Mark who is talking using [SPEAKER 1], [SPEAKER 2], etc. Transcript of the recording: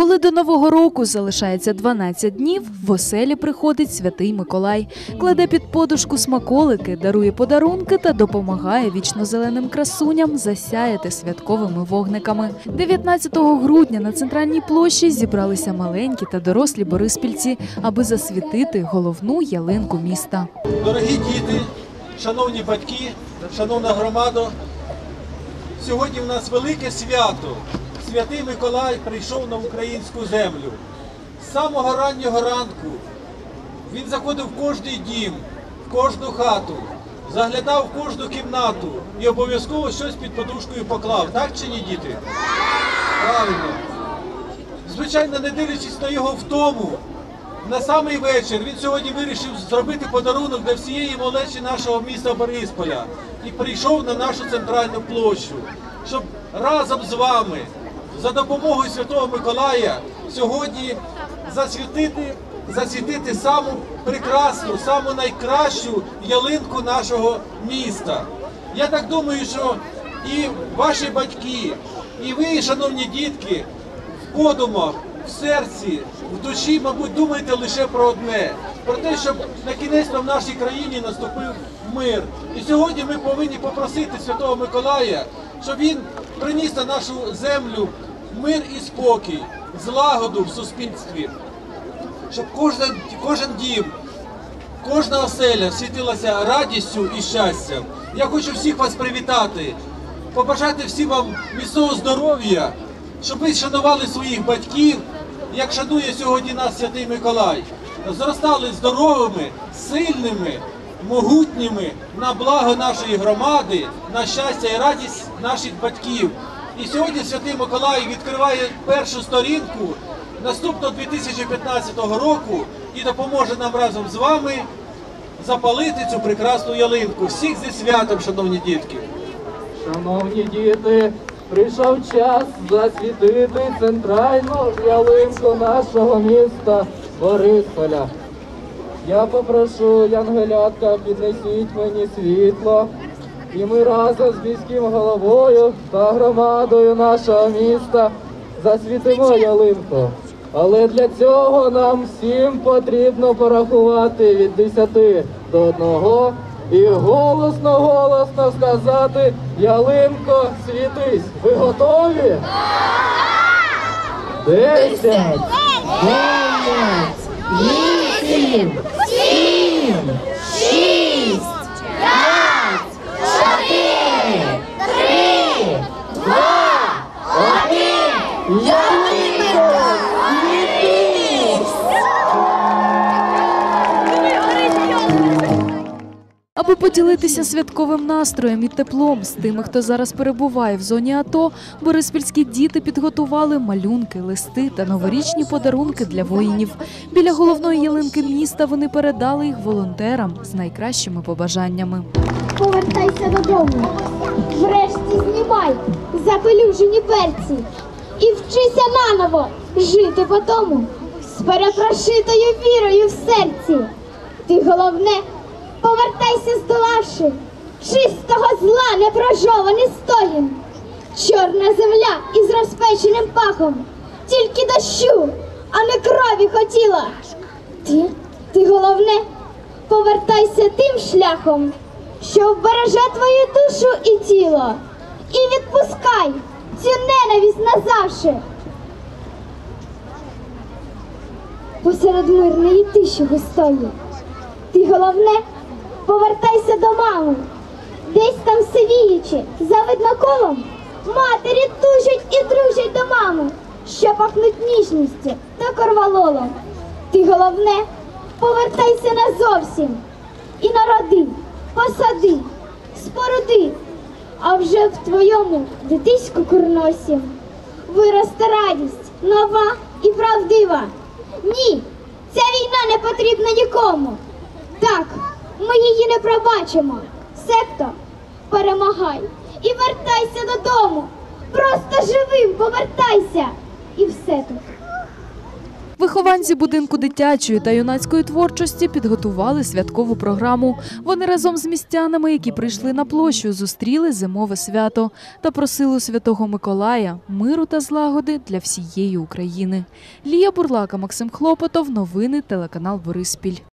[SPEAKER 1] Коли до нового року залишається 12 днів, в оселі приходить святий Миколай, кладе під подушку смаколики, дарує подарунки та допомагає вічнозеленим красуням засяяти святковими вогниками. 19 грудня на центральній площі зібралися маленькі та дорослі бориспільці, аби засвітити головну ялинку міста.
[SPEAKER 2] Дорогі діти, шановні батьки, шановна громада, сьогодні в нас велике свято. Святий Миколай прийшов на українську землю. З самого раннього ранку він заходив в кожний дім, в кожну хату, заглядав в кожну кімнату і обов'язково щось під подушкою поклав. Так чи ні, діти? Правильно. Звичайно, не дивлячись на його втому, на самий вечір він сьогодні вирішив зробити подарунок для всієї малечі нашого міста Борисполя і прийшов на нашу центральну площу, щоб разом з вами, за допомогою Святого Миколая, сьогодні засвітити, засвітити саму прекрасну, саму найкращу ялинку нашого міста. Я так думаю, що і ваші батьки, і ви, шановні дітки, в подумах, в серці, в душі, мабуть, думаєте лише про одне: про те, щоб на кінець в нашій країні наступив мир. І сьогодні ми повинні попросити Святого Миколая, щоб він приніс на нашу землю мир і спокій, злагоду в суспільстві, щоб кожен, кожен дім, Кожна оселя світилася радістю і щастям. Я хочу всіх вас привітати, побажати всім вам міцного здоров'я, щоб ви шанували своїх батьків, як шанує сьогодні нас Святий Миколай. Зростали здоровими, сильними, могутніми на благо нашої громади, на щастя і радість наших батьків. І сьогодні Святий Миколай відкриває першу сторінку наступного 2015 року і допоможе нам разом з вами запалити цю прекрасну ялинку. Всіх зі святом, шановні дітки!
[SPEAKER 3] Шановні діти, прийшов час засвітити центральну ялинку нашого міста Борисполя. Я попрошу Янгелятка, піднесіть мені світло, і ми разом з міським головою та громадою нашого міста засвітимо ялинку. Але для цього нам всім потрібно порахувати від 10 до 1 і голосно, голосно сказати Ялинко, світись. Ви готові? Десять,
[SPEAKER 4] дев'ять, вісім, сім,
[SPEAKER 1] поділитися святковим настроєм і теплом з тими, хто зараз перебуває в зоні АТО, бориспільські діти підготували малюнки, листи та новорічні подарунки для воїнів. Біля головної ялинки міста вони передали їх волонтерам з найкращими побажаннями.
[SPEAKER 5] повертайся додому. Врешті знімай запелюжені перці і вчися наново жити по тому з перепрошитою вірою в серці. Ти головне, повертайся здолавши чистого зла непрожований стоїн. Чорна земля із розпеченим пахом, тільки дощу, а не крові хотіла. Ти, ти головне, повертайся тим шляхом, що вбереже твою душу і тіло, і відпускай цю ненависть назавше. Посеред мирної тиші густої. Ти головне, повертайся до мами, десь там сивіючи, за видноколом, матері тужать і дружать до мами, що пахнуть ніжністю та корвалолом. Ти головне, повертайся назовсім і народи, посади, споруди, а вже в твоєму дитиську курносі виросте радість нова і правдива. Ні, ця війна не потрібна нікому. Так, її не пробачимо. Септо, перемагай і вертайся додому. Просто живим повертайся. І все тут.
[SPEAKER 1] Вихованці будинку дитячої та юнацької творчості підготували святкову програму. Вони разом з містянами, які прийшли на площу, зустріли зимове свято та просили святого Миколая миру та злагоди для всієї України. Лія Бурлака, Максим Хлопотов. Новини телеканал Бориспіль.